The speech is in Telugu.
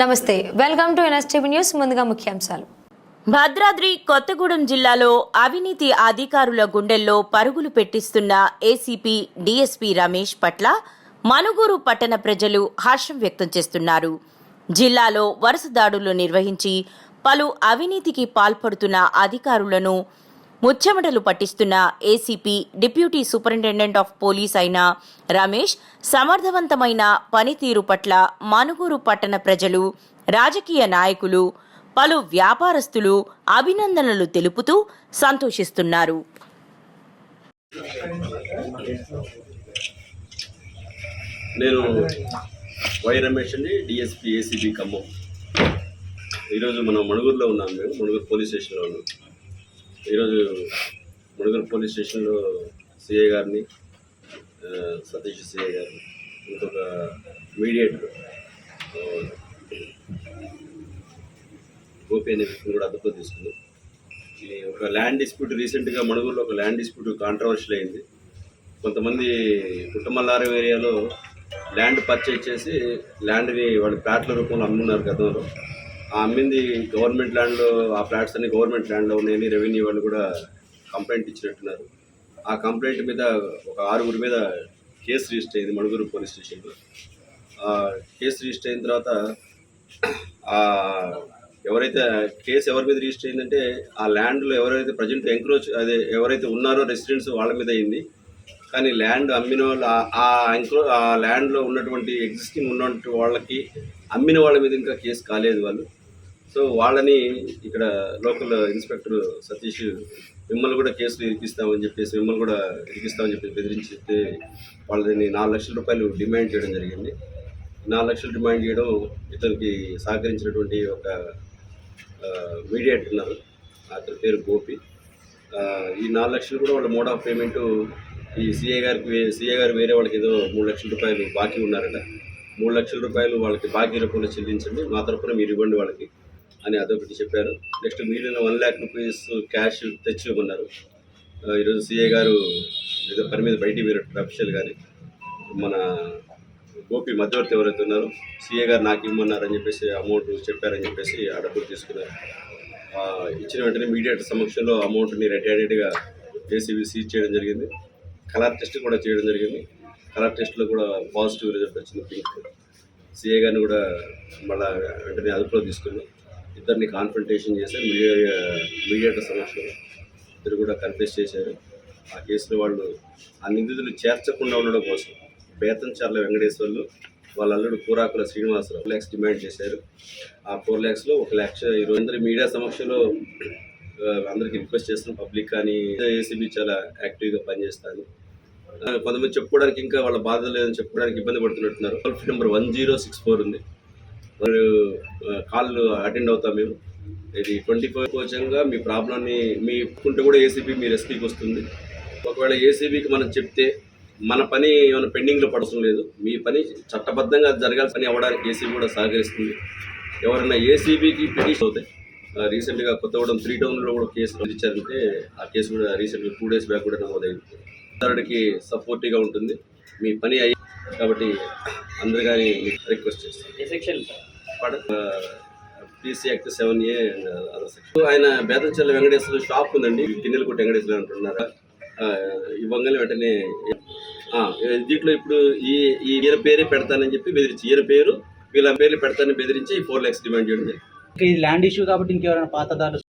నమస్తే వెల్కమ్ టు ఎన్ఎస్టీవీ న్యూస్ ముందుగా ముఖ్యాంశాలు. భద్రాద్రి కొత్తగూడెం జిల్లాలో అవినీతి అధికారుల గుండెల్లో పరుగులు పెట్టిస్తున్న ఏసీపీ డీఎస్పీ రమేష్ పట్ల మనుగూరు పట్టణ ప్రజలు హర్షం వ్యక్తం చేస్తున్నారు. జిల్లాలో వరుస దాడులు నిర్వహించి పలు అవినీతికి పాల్పడుతున్న అధికారులను ముచ్చెమటలు పట్టిస్తున్న ACP deputy superintendent of police అయిన రమేష్ సమర్థవంతమైన పనితీరు పట్ల మనుగూరు పట్టణ ప్రజలు రాజకీయ నాయకులు పలు వ్యాపారస్తులు అభినందనలు తెలుపుతూ సంతోషిస్తున్నారు. నేను వై రమేష్ అండి డిఎస్పీ ఏసీబీ ఖమ్మం. ఈరోజు మనం మణుగూరులో ఉన్నాం మేము మణుగూరు పోలీస్ స్టేషన్లో ఉన్నాం. ఈరోజు మునుగోలు పోలీస్ స్టేషన్లో సిఐ గారిని సతీష్ సిఐ గారిని ఇంకొక మీడియేటర్ గోపి అనే వ్యక్తిని కూడా అదుపులో తీసుకుంది. ఈ ఒక ల్యాండ్ డిస్ప్యూట్ రీసెంట్గా మణుగూరులో ఒక ల్యాండ్ డిస్ప్యూట్ కాంట్రవర్షియల్ అయింది. కొంతమంది కుటుంబల్లారం ఏరియాలో ల్యాండ్ పర్చేజ్ చేసి ల్యాండ్ని వాళ్ళు ప్లాట్ల రూపంలో అమ్మున్నారు గతంలో. అమ్మింది గవర్నమెంట్ ల్యాండ్లో ఆ ఫ్లాట్స్ అన్ని గవర్నమెంట్ ల్యాండ్లో ఉన్నాయని రెవెన్యూ వాళ్ళు కూడా కంప్లైంట్ ఇచ్చినట్టున్నారు. ఆ కంప్లైంట్ మీద ఒక ఆరుగురి మీద కేసు రిజిస్టర్ అయింది మణుగూరు పోలీస్ స్టేషన్లో. ఆ కేసు రిజిస్టర్ అయిన తర్వాత ఎవరైతే కేసు ఎవరి మీద రిజిస్టర్ అయిందంటే ఆ ల్యాండ్లో ఎవరైతే ప్రజెంట్ ఎంక్రోచ్ అదే ఎవరైతే ఉన్నారో రెసిడెంట్స్ వాళ్ళ మీద అయింది. కానీ ల్యాండ్ అమ్మిన వాళ్ళు ఆ- ఆ ఎంక్రో ఆ ల్యాండ్లో ఉన్నటువంటి ఎగ్జిస్టింగ్ ఉన్నటువంటి వాళ్ళకి అమ్మిన వాళ్ళ మీద ఇంకా కేసు కాలేదు వాళ్ళు. సో వాళ్ళని ఇక్కడ లోకల్ ఇన్స్పెక్టర్ సతీష్ మిమ్మల్ని కూడా కేసులు ఇరికిస్తామని చెప్పేసి మిమ్మల్ని కూడా ఇరికిస్తామని చెప్పి బెదిరించి వాళ్ళని నాలుగు లక్షల రూపాయలు డిమాండ్ చేయడం జరిగింది. నాలుగు లక్షలు డిమాండ్ చేయడం ఇతనికి సహకరించినటువంటి ఒక మీడియేటర్ ఉన్నారు. అతని పేరు గోపి. ఈ నాలుగు లక్షలు కూడా వాళ్ళ మోడ్ ఆఫ్ పేమెంట్ ఈ సిఏ గారికి సిఏ గారు వేరే వాళ్ళకి ఏదో మూడు లక్షల రూపాయలు బాకీ ఉన్నారట. మూడు లక్షల రూపాయలు వాళ్ళకి బాకీ రూపంలో చెల్లించండి. మా తరఫున మీరు ఇవ్వండి వాళ్ళకి. అని అదొకటి చెప్పారు. నెక్స్ట్ మిగిలిన వన్ ల్యాక్ రూపీస్ క్యాష్ తెచ్చి ఇవ్వమన్నారు ఈరోజు సిఏ గారు ఏదో పని మీద బయటికి వేరే అఫీషియల్ కానీ మన గోపి మధ్యవర్తి ఎవరైతే ఉన్నారో సిఏ గారు నాకు ఇమ్మన్నారని చెప్పేసి అమౌంట్ చెప్పారని చెప్పేసి ఆ డబ్బులు తీసుకున్నారు. ఇచ్చిన వెంటనే మీడియేటర్ సమక్షంలో అమౌంట్ని రెడ్ హ్యాండెడ్గా జేసీబీ సీజ్ చేయడం జరిగింది. కలర్ టెస్ట్ కూడా చేయడం జరిగింది. కలర్ టెస్ట్లో కూడా పాజిటివ్ రిజల్ట్ వచ్చింది పింక్. సిఏ గారిని కూడా మళ్ళీ వెంటనే అదుపులో తీసుకున్నాం. ఇద్దరిని కాన్ఫంటేషన్ చేశారు మీడియా మీడియేటర్ సమక్షంలో ఇద్దరు కూడా కన్ఫెస్ చేశారు. ఆ కేసులో వాళ్ళు ఆ నిందితులు చేర్చకుండా ఉండడం కోసం బేతంచర్ల వెంకటేశ్వర్లు వాళ్ళ అల్లుడు కూరాకుల శ్రీనివాసరావు ల్యాక్స్ డిమాండ్ చేశారు. ఆ ఫోర్ ల్యాక్స్లో ఒక లక్ష ఈరోజు అందరి మీడియా సమక్షంలో అందరికీ రిక్వెస్ట్ చేస్తున్నాం పబ్లిక్ కానీ ఏసీబీ చాలా యాక్టివ్గా పనిచేస్తాను. కొంతమంది చెప్పుకోవడానికి ఇంకా వాళ్ళ బాధ లేదని చెప్పుకోవడానికి ఇబ్బంది పడుతున్నట్టున్నారు. Toll free number one zero six four ఉంది. కాల్ అటెండ్ అవుతాం మేము. ఇది ట్వంటీ ఫోర్ కోచంగా మీ ప్రాబ్లమ్ని మీ ఒప్పుకుంటే కూడా ఏసీబీ మీ రెస్పీకి వస్తుంది. ఒకవేళ ఏసీబీకి మనం చెప్తే మన పని ఏమైనా పెండింగ్లో పడటం లేదు. మీ పని చట్టబద్ధంగా జరగాల్సిన పని అవ్వడానికి ఏసీబీ కూడా సహకరిస్తుంది. ఎవరైనా ఏసీబీకి పిటిషన్ అవుతాయి రీసెంట్గా కొత్తగూడెం త్రీ టౌన్లో కూడా కేసు ఇచ్చారంటే ఆ కేసు కూడా రీసెంట్గా టూ డేస్ బ్యాక్ కూడా నమోదైంది. అందరికి సపోర్టివ్గా ఉంటుంది. మీ పని అయ్యి కాబట్టి అందరు కానీ రిక్వెస్ట్ చేస్తాను. PC act seven A and other section. ఆయన బేతంచెల్ల వెంకటేశ్వర షాప్ ఉందండి. గిన్నెలు కొట్టి వెంకటేశ్వర అంటున్నారా? ఆ, ఇవ్వగానే వెంటనే దీంట్లో ఇప్పుడు ఈ ఈ ఈయన పేరే పెడతానని చెప్పి బెదిరించి ఈయన పేరు వీళ్ళ పేర్లు పెడతానని బెదిరించి ఫోర్ ల్యాక్స్ డిమాండ్ చేయడం జరిగింది. ఇది ల్యాండ్ ఇష్యూ కాబట్టి ఇంకెవరైనా పాతదారులు